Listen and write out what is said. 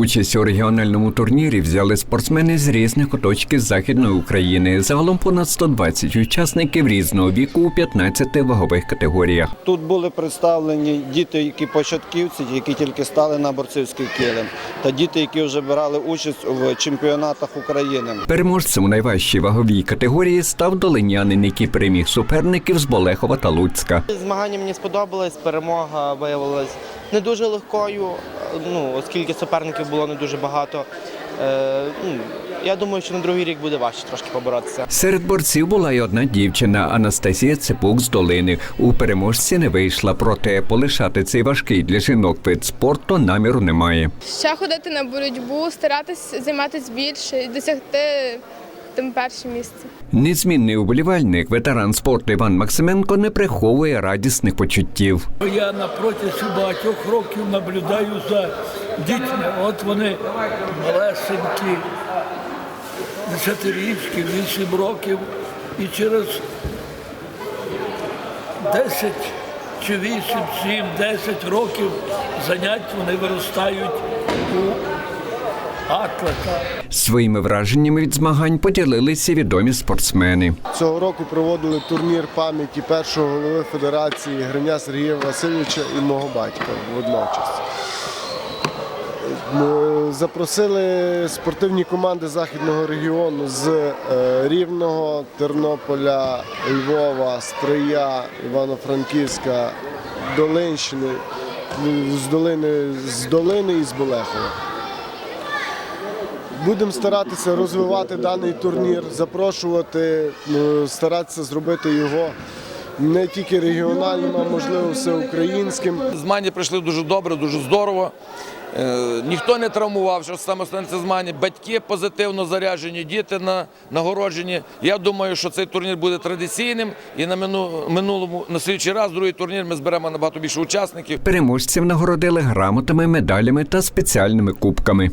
Участь у регіональному турнірі взяли спортсмени з різних куточків Західної України. Загалом понад 120 учасників різного віку у 15 вагових категоріях. Тут були представлені діти, які початківці, які тільки стали на борцівський килим, та діти, які вже брали участь в чемпіонатах України. Переможцем у найважчій ваговій категорії став долинянин, який переміг суперників з Болехова та Луцька. Змагання мені сподобалось, перемога виявилась не дуже легкою, ну, оскільки суперників було не дуже багато. Е, ну, я думаю, що на другий рік буде важче трошки поборотися. Серед борців була й одна дівчина Анастасія Цепук з долини. У переможці не вийшла, проте полишати цей важкий для жінок вид спорту наміру немає. Ще ходити на боротьбу, старатись займатися більше і досягти тим перше місце. Незмінний уболівальник, ветеран спорту Іван Максименко не приховує радісних почуттів. Я на протязі багатьох років наблюдаю за дітьми. От вони малесенькі, десятирічки, вісім років, і через 10 чи 8, 7, 10 років занять вони виростають у. Своїми враженнями від змагань поділилися відомі спортсмени. Цього року проводили турнір пам'яті першого голови Федерації Гриня Сергія Васильовича і мого батька водночас. Е, Запросили спортивні команди західного регіону з е, Рівного, Тернополя, Львова, Стрия, Івано-Франківська, Долинщини, з долини, з долини і з Болехова. Будемо старатися розвивати даний турнір, запрошувати, е, старатися зробити його не тільки регіональним, а можливо всеукраїнським. Змагання пройшли дуже добре, дуже здорово. Е, ніхто не травмував, що саме це змагання. Батьки позитивно заряджені, діти на, нагороджені. Я думаю, що цей турнір буде традиційним і на мину- минулому на слідчий раз, другий турнір, ми зберемо набагато більше учасників. Переможців нагородили грамотами, медалями та спеціальними кубками.